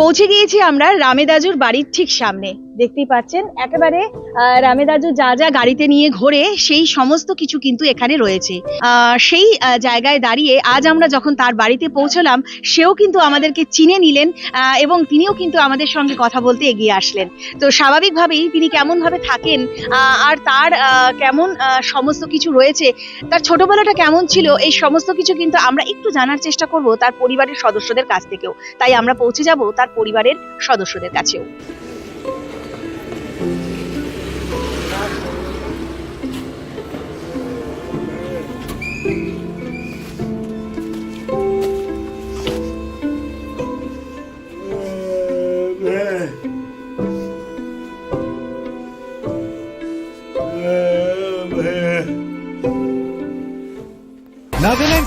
পৌঁছে গিয়েছি আমরা রামেদাজুর বাড়ির ঠিক সামনে। দেখতেই পাচ্ছেন, একেবারে রামেদাজু যা যা গাড়িতে নিয়ে ঘোরে, সেই সমস্ত কিছু কিন্তু এখানে রয়েছে। সেই জায়গায় দাঁড়িয়ে আজ আমরা যখন তার বাড়িতে পৌঁছলাম, সেও কিন্তু আমাদেরকে চিনে নিলেন এবং তিনিও কিন্তু আমাদের সঙ্গে কথা বলতে এগিয়ে আসলেন। তো স্বাভাবিকভাবেই তিনি কেমন ভাবে থাকেন আর তার কেমন সমস্ত কিছু রয়েছে, তার ছোটবেলাটা কেমন ছিল, এই সমস্ত কিছু কিন্তু আমরা একটু জানার চেষ্টা করব তার পরিবারের সদস্যদের কাছ থেকেও। তাই আমরা পৌঁছে যাব তার পরিবারের সদস্যদের কাছেও।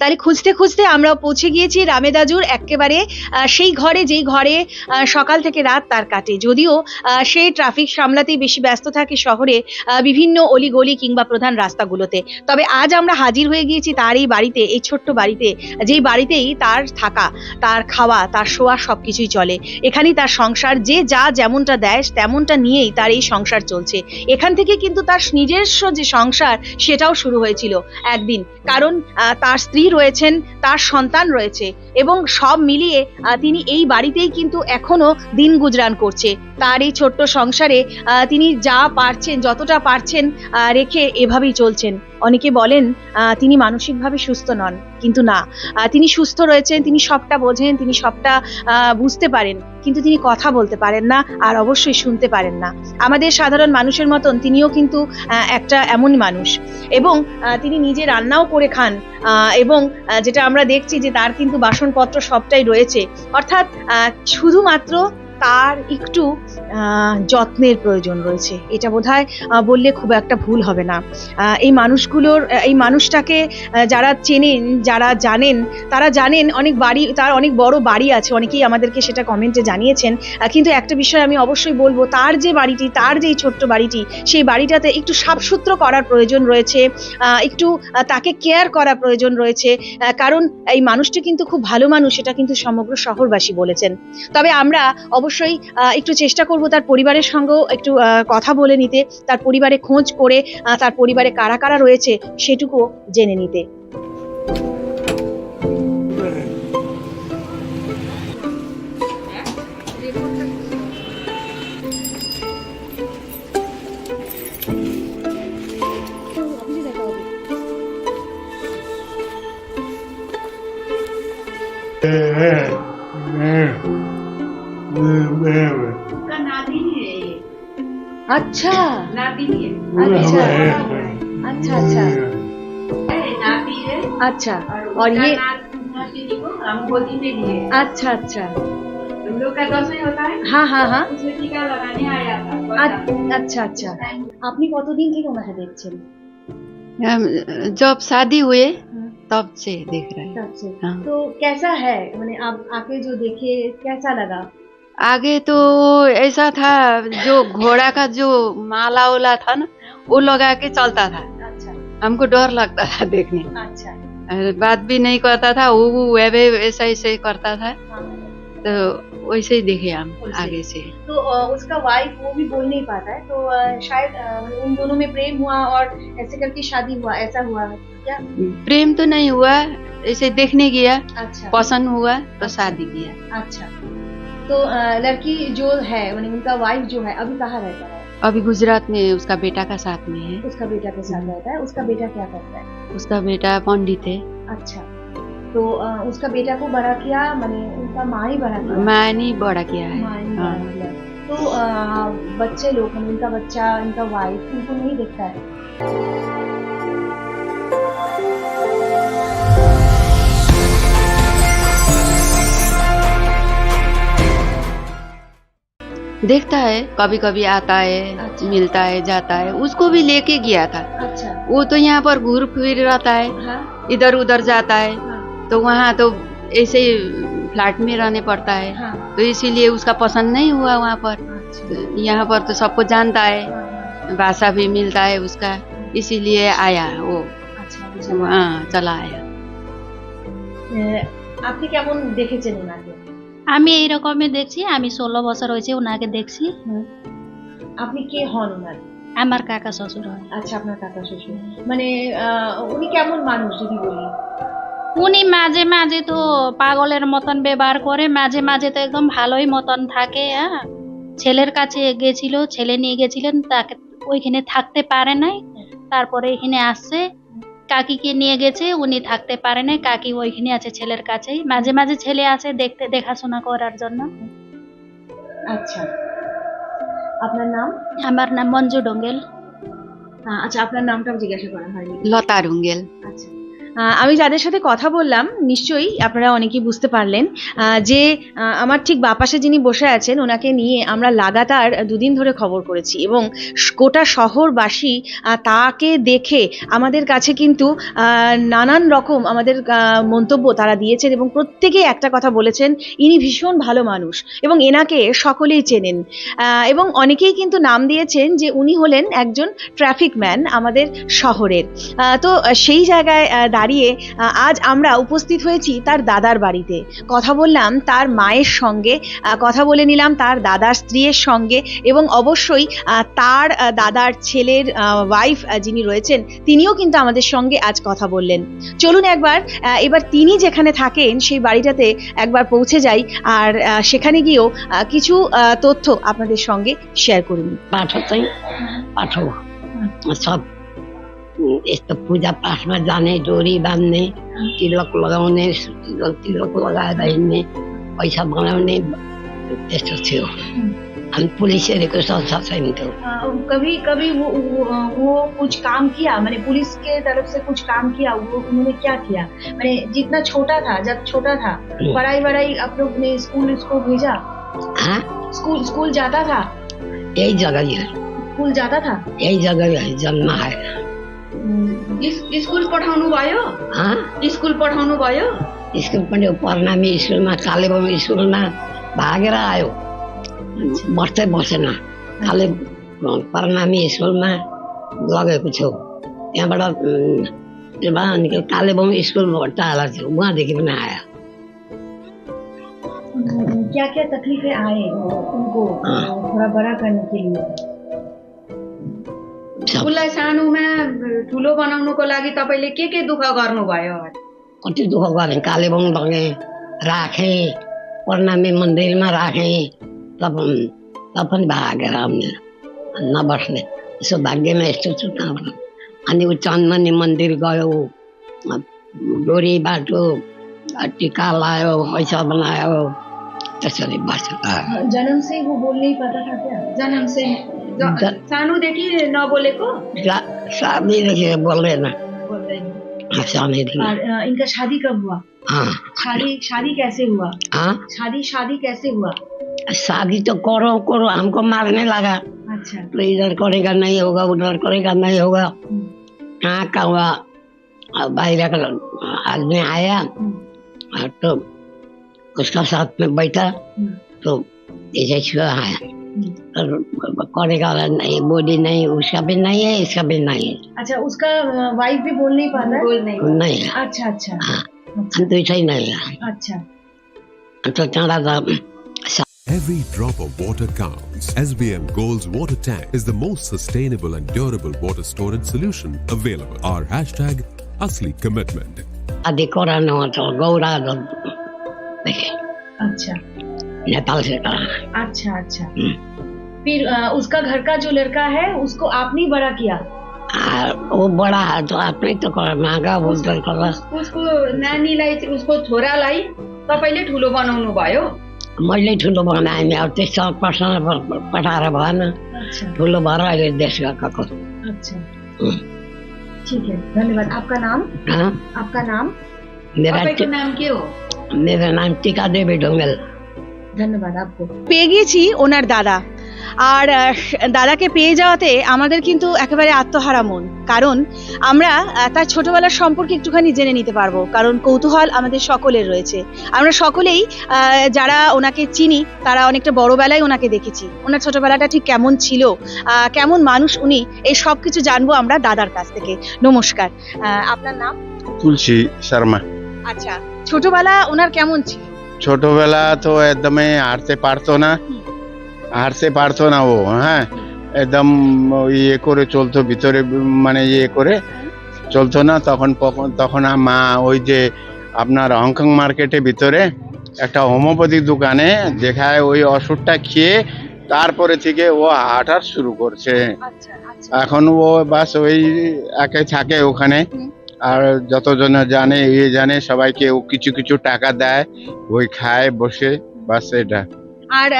তাহলে খুঁজতে খুঁজতে আমরা পৌঁছে গিয়েছি রামেদাজুর একেবারে সেই ঘরে, যেই ঘরে সকাল থেকে রাত তার কাটে। যদিও সে ট্রাফিক সামলাতেই বেশি ব্যস্ত থাকে শহরে বিভিন্ন অলিগলি কিংবা প্রধান রাস্তাগুলোতে। তবে আজ আমরা হাজির হয়ে গিয়েছি তার এই বাড়িতে, এই ছোট্ট বাড়িতে, যেই বাড়িতেই তার থাকা, তার খাওয়া, তার শোয়া সব কিছুই চলে। এখানেই তার সংসার, যে যা যেমনটা দেয়, তেমনটা নিয়েই তার এই সংসার চলছে। এখান থেকে কিন্তু তার নিজস্ব যে সংসার, সেটাও শুরু হয়েছিল একদিন। কারণ তার স্ত্রী রয়েছেন, তার সন্তান রয়েছে এবং সব মিলিয়ে তিনি এই বাড়িতেই কিন্তু এখনও দিন গুজরান করছে। তার এই ছোট্ট সংসারে তিনি যা পারছেন, যতটা পারছেন রেখে এভাবেই চলছেন। অনেকে বলেন তিনি মানসিকভাবে সুস্থ নন। কিন্তু না তিনি সুস্থ রয়েছেন, তিনি সবটা বোঝেন, তিনি সবটা বুঝতে পারেন, কিন্তু তিনি কথা বলতে পারেন না আর অবশ্যই শুনতে পারেন না। আমাদের সাধারণ মানুষের মতন তিনিও কিন্তু একটা এমন মানুষ। এবং তিনি নিজে রান্নাও করে খান এবং যেটা আমরা দেখছি যে তার কিন্তু বাসনপত্র সবটাই রয়েছে। অর্থাৎ শুধুমাত্র তার একটু যত্নের প্রয়োজন রয়েছে। এটা আহ, বললে খুব একটা ভুল হবে না। এই মানুষগুলোর এই মানুষটাকে যারা চেনেন যারা জানেন তারা জানেন অনেক বাড়ি তার অনেক বড় বাড়ি আছে। অনেকেই আমাদেরকে সেটা কমেন্টে জানিয়েছেন। কিন্তু একটা বিষয় আমি অবশ্যই বলব তার যে বাড়িটি তার যে ছোট্ট বাড়িটি সেই বাড়িটাতে একটু সাফসূত্র করার প্রয়োজন রয়েছে। একটু তাকে কেয়ার করা প্রয়োজন রয়েছে। কারণ এই মানুষটি কিন্তু খুব ভালো মানুষ এটা কিন্তু সমগ্র শহরবাসী বলেছেন। তবে আমরা অবশ্যই আহ, একটু চেষ্টা করব তার পরিবারের সঙ্গেও একটু কথা বলে নিতে তার পরিবারে খোঁজ করে তার পরিবারে কারা কারা রয়েছে সেটুকু জেনে নিতে। अच्छा अच्छा अच्छा अच्छा अच्छा और ये हम गोदी में लिए अच्छा अच्छा हम लोग का दसवीं होता है हाँ हाँ हाँ उसमें टीका लगाने आया था আ- আচ্ছা আচ্ছা আপনি কতদিন থেকে ওনাকে দেখছেন हम जब शादी हुए तब से देख रहे हैं तब से हाँ। तो कैसा है मैंने आप आके जो देखे कैसा लगा आगे तो ऐसा था जो घोड़ा का जो माला वाला था ना वो लगा के चलता था। अच्छा। हमको डर लगता था देखने। अच्छा। बात भी नहीं करता था वो वो वे ऐसा ऐसे करता था। हाँ। तो वैसे ही देखे हम आगे से। तो उसका वाइफ वो भी बोल नहीं पाता है। तो शायद उन दोनों में प्रेम हुआ और ऐसे करके शादी हुआ ऐसा हुआ क्या? प्रेम तो नहीं हुआ ऐसे देखने गया अच्छा। पसंद हुआ तो शादी किया। अच्छा। तो लड़की जो है मैंने उनका वाइफ जो है अभी कहाँ रहता है? अभी गुजरात में उसका बेटा का साथ में है। उसका बेटा के साथ रहता है। उसका बेटा क्या करता है? उसका बेटा पंडित है। अच्छा। तो उसका बेटा को बड़ा किया मैंने उनका माँ ही बड़ा किया? माँ ने बड़ा किया है। हाँ। बड़ा किया। तो बच्चे लोग उनका बच्चा उनका वाइफ उनको नहीं देखता है? देखता है कभी कभी आता है अच्छा। मिलता है जाता है उसको भी लेके गया था अच्छा वो तो यहाँ पर घूर फिर रहता है हाँ इधर उधर जाता है हाँ तो वहाँ तो ऐसे ही फ्लैट में रहने पड़ता है हाँ तो इसीलिए उसका पसंद नहीं हुआ वहाँ पर अच्छा तो यहाँ पर तो सबको जानता है हाँ, हाँ। भाषा भी मिलता है उसका इसीलिए आया वो আচ্ছা हाँ चला आया আপনি কেমন দেখেছেন ওনাকে আমি এই রকমই দেখছি আমি ষোলো বছর হয়েছে ওনাকে দেখছি। আপনি কে হন ওনার? আমার কাকা শ্বশুর হয়। আচ্ছা আপনার কাকা শ্বশুর। মানে উনি কেমন মানুষ যদি বলি? উনি মাঝে মাঝে তো পাগলের মতন ব্যবহার করে মাঝে মাঝে তো একদম ভালোই মতন থাকে হ্যাঁ। ছেলের কাছে গেছিল ছেলে নিয়ে গেছিলেন তাকে ওইখানে থাকতে পারে নাই তারপরে এখানে আসছে। কাকিকে নিয়ে গেছে উনি থাকতে পারে না কাকি ওইখানে আছে ছেলের কাছেই। মাঝে মাঝে ছেলে আসে দেখতে দেখাশোনা করার জন্য। আচ্ছা। আপনার নাম? আমার নাম মঞ্জু ডুঙ্গেল। আচ্ছা আপনার নামটাও জিজ্ঞাসা করা হয়নি। লতা ডুঙ্গেল। আচ্ছা। আমি যাদের সাথে কথা বললাম, নিশ্চয়ই আপনারা অনেকেই বুঝতে পারলেন যে আমার ঠিক বাপাশে যিনি বসে আছেন, ওনাকে নিয়ে আমরা লাগাতার দুদিন ধরে খবর করেছি এবং গোটা শহরবাসী তাকে দেখে আমাদের কাছে কিন্তু নানান রকম আমাদের মন্তব্য তারা দিয়েছেন এবং প্রত্যেকেই একটা কথা বলেছেন, ইনি ভীষণ ভালো মানুষ এবং এনাকে সকলেই চেনেন। এবং অনেকেই কিন্তু নাম দিয়েছেন যে, উনি হলেন একজন ট্রাফিক ম্যান আমাদের শহরের। তো সেই জায়গায় দাঁড়িয়ে আজ আমরা উপস্থিত হয়েছি তার দাদার বাড়িতে। কথা বললাম তার মায়ের সঙ্গে কথা বলে নিলাম তার দাদার স্ত্রীর সঙ্গে এবং অবশ্যই তার দাদার ছেলের ওয়াইফ যিনি রয়েছেন তিনিও কিন্তু আমাদের সঙ্গে আজ কথা বললেন। চলুন একবার এবার তিনি যেখানে থাকেন সেই বাড়িটাতে একবার পৌঁছে যাই আর সেখানে গিয়েও কিছু তথ্য আপনাদের সঙ্গে শেয়ার করুন। নিই পাঠাতেই পাঠাও সব हो यस्तो पूजा पाठमा जाने डोरी बांधने तिलक लगाउने तिलक लगाएर हिँड्ने पैसा बनाउने त्यस्तो थियो। अनि पुलिसहरूको संसार छैन थियो कभी कभी वो वो, वो कुछ काम किया? मैंने पुलिस के तरफ़ से कुछ काम किया? वो उन्होंने क्या किया? मैंने जितना छोटा था जब छोटा था पढ़ाई वढ़ाई आप लोग ने स्कूल उसको भेजा? हाँ? स्कूल स्कूल जाता था? यही जग्गा यो स्कूल जाता था? यही जगह जन्म आयो स्कुल पठाउनु भयो? हाँ? स्कुल पठाउनु भयो? स्कुल पनि प्रणामी स्कुलमा कालेबुङ स्कुलमा भागेर आयो। बस्दै बसेन। काले प्रणामी स्कुलमा लगेको छु। त्यहाँबाट अनि कालेबुङ स्कुलबाट टाढा थियो उहाँदेखि पनि आयो। क्या क्या तकलीफें आए उनको। थोड़ा बड़ा करने के लिए उसलाई सानोमा ठुलो बनाउनुको लागि तपाईँले के के दुःख गर्नुभयो? कति दुःख गरेँ? कालेबुङ लगेँ राखेँ प्रणामी मन्दिरमा राखेँ तब तब पनि भागेर आउने नबस्ने। यसो भाग्यमा यस्तो छु कहाँबाट अनि ऊ चन्दनी मंदिर गयो। डोरी बाटो टिका लायो पैसा बनायो। त्यसरी बस्यो। जन्म से वो पाता था क्या? जन्म से ज- ज- सानोदेखि नबोलेको सा- सानैदेखि बोल्दैन बोल्दैन सानैदेखि और इनका शादी कब हुआ? हाँ। शादी शादी कैसे हुआ? हाँ? शादी शादी कैसे हुआ? शादी तो करो करो हमको मारने लगा। अच्छा। तो इधर करेगा नहीं होगा उधर करेगा नहीं होगा। कहाँ का हुआ बाहर का आदमी आया और तो उसका साथ में बैठा तो ऐसे छुआ है तो करेगा नहीं बॉडी नहीं उसका भी नहीं है इसका भी नहीं है अच्छा उसका वाइफ भी बोल नहीं पाता है बोल्ने नहीं है अच्छा अच्छा हाँ हम तो ऐसा ही नहीं है अच्छा तो टाढा था Every drop of water counts. SBM Gold's water tank is the most sustainable and durable water storage solution available. Our hashtag Asli Commitment. कराने हो तो गौरा देखे अच्छा नेपाल से कराना अच्छा अच्छा। हम्म। फिर उसका घर का जो लड़का है उसको आपने बड़ा किया? आ, वो बड़ा है तो आपने तो कर मांगा बोलते कर उसको नानीलाई उसको छोरालाई तपाईँले ठुलो बनाउनु भयो मैले ठुलो बनाएँ नि अब त्यस्तो प्रश्न पठाएर भएन ठुलो भएर अहिले देश गएको अच्छा। हम्म। ठीक है धन्यवाद। आपका नाम? हाँ? आपका नाम? मेरा नाम के हो? मेरो नाम टिका देवी ढुङ्गेल ধন্যবাদ আপকো পেয়ে গিয়েছি ওনার দাদা। আর দাদাকে পেয়ে যাওয়াতে আমাদের কিন্তু একেবারে আত্মহারা মন। কারণ আমরা আহ, তার ছোটবেলার সম্পর্কে একটুখানি জেনে নিতে পারব। কারণ কৌতূহল আমাদের সকলের রয়েছে। আমরা সকলেই আহ, যারা ওনাকে চিনি তারা অনেকটা বড়বেলায় ওনাকে দেখেছি। ওনার ছোটবেলাটা ঠিক কেমন ছিল আহ, কেমন মানুষ উনি এই সব কিছু জানব আমরা দাদার কাছ থেকে। নমস্কার। আহ, আপনার নাম? তুলসী শর্মা। আচ্ছা ছোটবেলা ওনার কেমন ছিল? ছোটবেলা তো একদমই হাঁটতে পারতো না। হাঁটতে পারতো না ও হ্যাঁ? একদম ইয়ে করে চলতো ভিতরে মানে ইয়ে করে চলতো না। তখন তখন মা ওই যে আপনার হংকং মার্কেটে ভিতরে একটা হোমিওপ্যাথি দোকানে দেখায় ওই ওষুধটা খেয়ে তারপরে থেকে ও হাঁটার শুরু করছে। আচ্ছা আচ্ছা। এখন ও বাস ওই একে থাকে ওখানে। আর যতজন জানে ইয়ে জানে সবাইকে ও কিছু কিছু টাকা দেয়। ওই খায় বসে বাস এটা। আর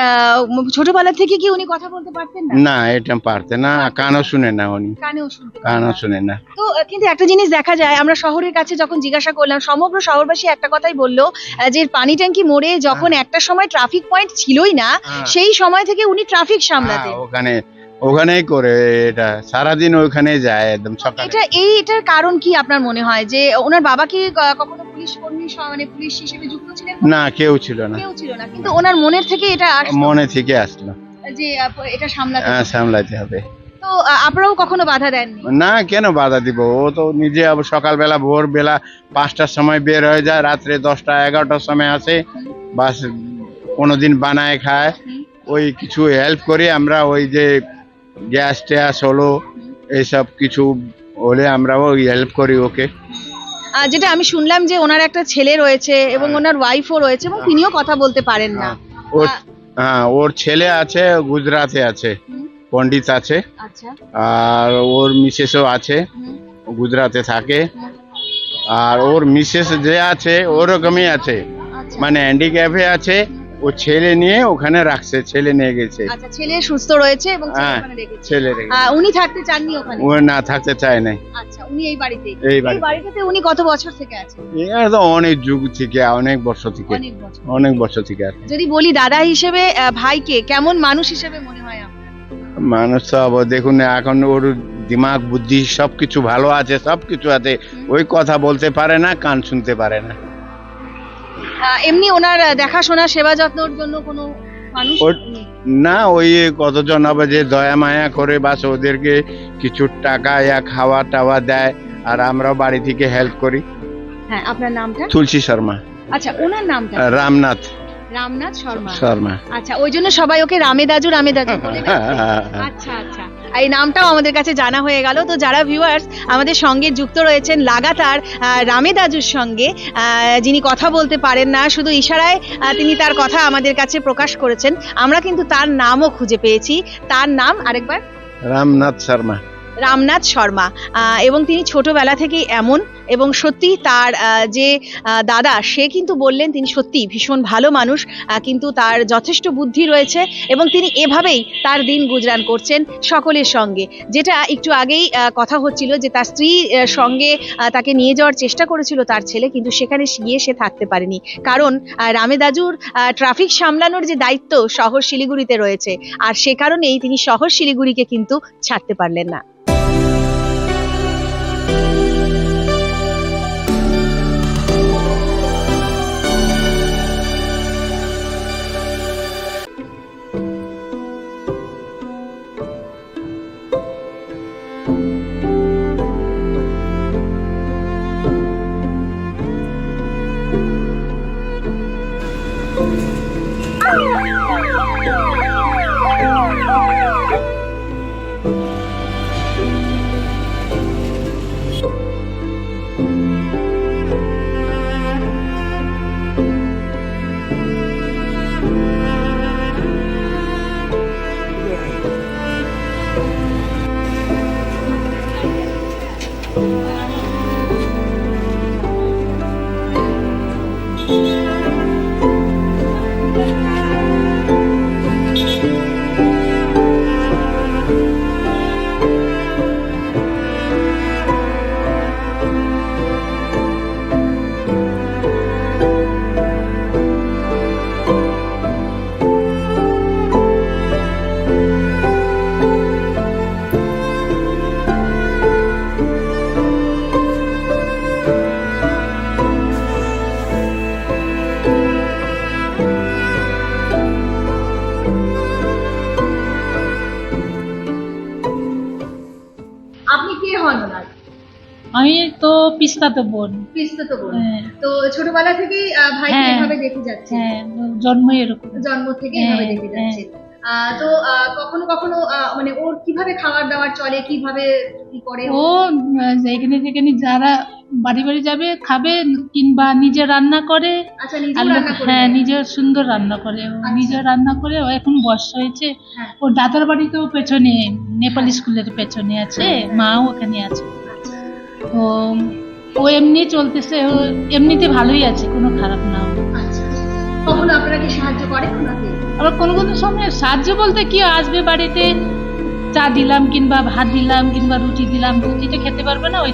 ছোটবেলা থেকে কি উনি কথা বলতে পারতেন না? না এটা পারতেন না। কানও শুনে না উনি। কানেও। শুনে না। তো কিন্তু একটা জিনিস দেখা যায় আমরা শহরের কাছে যখন জিজ্ঞাসা করলাম সমগ্র শহরবাসী একটা কথাই বলল যে পানি ট্যাঙ্কি মোড়ে যখন একটা সময় ট্রাফিক পয়েন্ট ছিলই না হ্যাঁ। সেই সময় থেকে উনি ট্রাফিক সামলাতেন। হ্যাঁ, ওখানে ওখানেই করে এটা সারাদিন ওইখানে যায় একদম সকালে। এটা এই এটার কারণ কি আপনার মনে হয়? যে ওনার বাবা কি কখনো পুলিশ কর্মী মানে পুলিশ হিসেবে যুক্ত ছিলেন না কেউ ছিল না। কেউ ছিল না কিন্তু ওনার মনের থেকে এটা আসতো মনে থেকে আসলো। যে এটা সামলাতে হ্যাঁ হবে। সামলাতে হবে। তো আপনারাও কখনো বাধা দেননি? না কেন বাধা দিব? ও তো নিজে আবার সকালবেলা ভোরবেলা পাঁচটার সময় বের হয়ে যায় রাত্রে দশটা এগারোটার সময় আসে বাস কোনোদিন বানায় খায়। ওই কিছু হেল্প করে আমরা ওই যে গ্যাস ট্যাস হলো এইসব কিছু হলে আমরা ওই হেল্প করি ওকে। আহ, যেটা আমি শুনলাম যে ওনার একটা ছেলে রয়েছে এবং হ্যাঁ। ওনার ওয়াইফও রয়েছে এবং তিনিও কথা বলতে পারেন না। ওর হ্যাঁ ওর ছেলে আছে গুজরাটে আছে। পণ্ডিত আছে। আচ্ছা। আর ওর মিসেসও আছে গুজরাটে থাকে। আর ওর মিসেস যে আছে ওরকমই আছে। আচ্ছা। মানে হ্যান্ডিক্যাপে আছে ও ছেলে নিয়ে ওখানে রাখছে ছেলে নিয়ে গেছে। আচ্ছা ছেলে সুস্থ রয়েছে এবং ছেলে হ্যাঁ, ওখানে রেখেছে। ছেলে রেখে আহ, উনি থাকতে চাননি ওখানে? ও না থাকতে চায় নাই। আচ্ছা উনি এই বাড়িতে? এই এই বাড়ি বাড়িটাতে উনি কত বছর থেকে আছেন? এর তো অনেক যুগ থেকে অনেক বছর থেকে। অনেক বছর। অনেক বছর থেকে যদি বলি দাদা হিসেবে আহ, ভাইকে কেমন মানুষ হিসেবে মনে হয় আপনার? মানুষ তো আবার দেখুন এখন ওর দিমাগ বুদ্ধি সবকিছু ভালো আছে সবকিছু আছে। ওই কথা বলতে পারে না কান শুনতে পারে না। এমনি ওনার দেখাশোনা সেবা যত্নর জন্য কোনো মানুষ না ওই কতজন আবার যে দয়া মায়া করে বাস ওদেরকে কিছু টাকা ইয়া খাওয়া টাওয়া দেয় আর আমরাও বাড়ি থেকে হেল্প করি। হ্যাঁ আপনার নামটা? তুলসী শর্মা। আচ্ছা ওনার নামটা? রামনাথ। রামনাথ শর্মা। শর্মা। আচ্ছা ওই জন্য সবাই ওকে রামে দাজু রামে দাজু বলে আচ্ছা আচ্ছা। এই নামটাও আমাদের কাছে জানা হয়ে গেল। তো যারা ভিউয়ার্স আমাদের সঙ্গে যুক্ত রয়েছেন, লাগাতার রামে দাজুর সঙ্গে যিনি কথা বলতে পারেন না, শুধু ইশারায় তিনি তার কথা আমাদের কাছে প্রকাশ করেছেন। আমরা কিন্তু তার নামও খুঁজে পেয়েছি। তার নাম আরেকবার। রামনাথ শর্মা। রামনাথ শর্মা। এবং তিনি ছোটবেলা থেকেই এমন এবং সত্যি তার যে দাদা, সে কিন্তু বললেন তিনি সত্যি ভীষণ ভালো মানুষ কিন্তু তার যথেষ্ট বুদ্ধি রয়েছে এবং তিনি এভাবেই তার দিন গুজরান করছেন সকলের সঙ্গে। যেটা একটু আগেই কথা হচ্ছিল যে তার স্ত্রী সঙ্গে তাকে নিয়ে যাওয়ার চেষ্টা করেছিল তার ছেলে, কিন্তু সেখানে গিয়ে সে থাকতে পারেনি। কারণ রামেদাজুর ট্রাফিক সামলানোর যে দায়িত্ব শহর শিলিগুড়িতে রয়েছে, আর সে কারণেই তিনি শহর শিলিগুড়িকে কিন্তু ছাড়তে পারলেন না। Woo! আমি তো পিস্তাতে বোন। পিস্তাতো বোন। হ্যাঁ। তো ছোটবেলা থেকেই আহ, হ্যাঁ। এভাবে দেখে যাচ্ছে। হ্যাঁ জন্মই এরকম। জন্ম থেকে হ্যাঁ, এভাবে দেখে যাচ্ছে। তো কখনো কখনো মানে ওর কীভাবে খাবার দাবার চলে কীভাবে কি করে? ও যেখানে যেখানে যারা বাড়ি বাড়ি যাবে খাবে কিংবা নিজে রান্না করে আচ্ছা হ্যাঁ? নিজে সুন্দর রান্না করে। ও আচ্ছা। নিজে রান্না করে ও এখন বয়স হয়েছে। হ্যাঁ। ও দাদার বাড়িতেও পেছনে নেপাল স্কুলের পেছনে আছে মাও ওখানে আছে। তো ও এমনি চলতেছে ও এমনিতে ভালোই আছে কোনো খারাপ না। আচ্ছা কখনো আপনারা কি সাহায্য ওনাকে? আবার কোনো কোনো সময় সাহায্য বলতে কি আসবে বাড়িতে চা দিলাম কিংবা ভাত দিলাম কিংবা রুটি দিলাম রুটিটা খেতে পারবে না ওই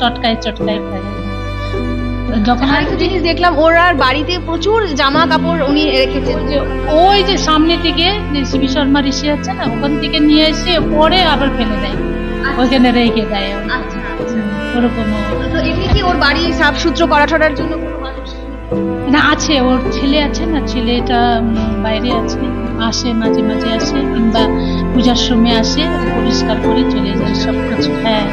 চটকায় চটকায় খায়। যখন আরেকটা জিনিস দেখলাম ওর আর বাড়িতে প্রচুর জামা কাপড় উনি রেখেছেন। যে ওই যে সামনে থেকে যে শিবি শর্মা ঋষি আছে না ওখান থেকে নিয়ে এসে পরে আবার ফেলে দেয়। ওইখানে রেখে দেয়। ও। আচ্ছা আচ্ছা। ওরকম তো এমনি কি ওর বাড়ি করা ঠরার জন্য কোনো মানুষ? না আছে। ওর ছেলে আছে না? ছেলেটা বাইরে আছে। আসে মাঝে মাঝে আসে। কিংবা পূজার সময় আসে পরিষ্কার করে চলে যায় সব কিছু। হ্যাঁ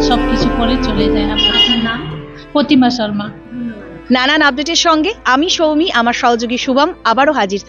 সব কিছু করে চলে যায়। আবার নাম? প্রতিমা শর্মা। নানান আপডেটের সঙ্গে আমি সৌমি আমার সহযোগী শুভম আবারও হাজির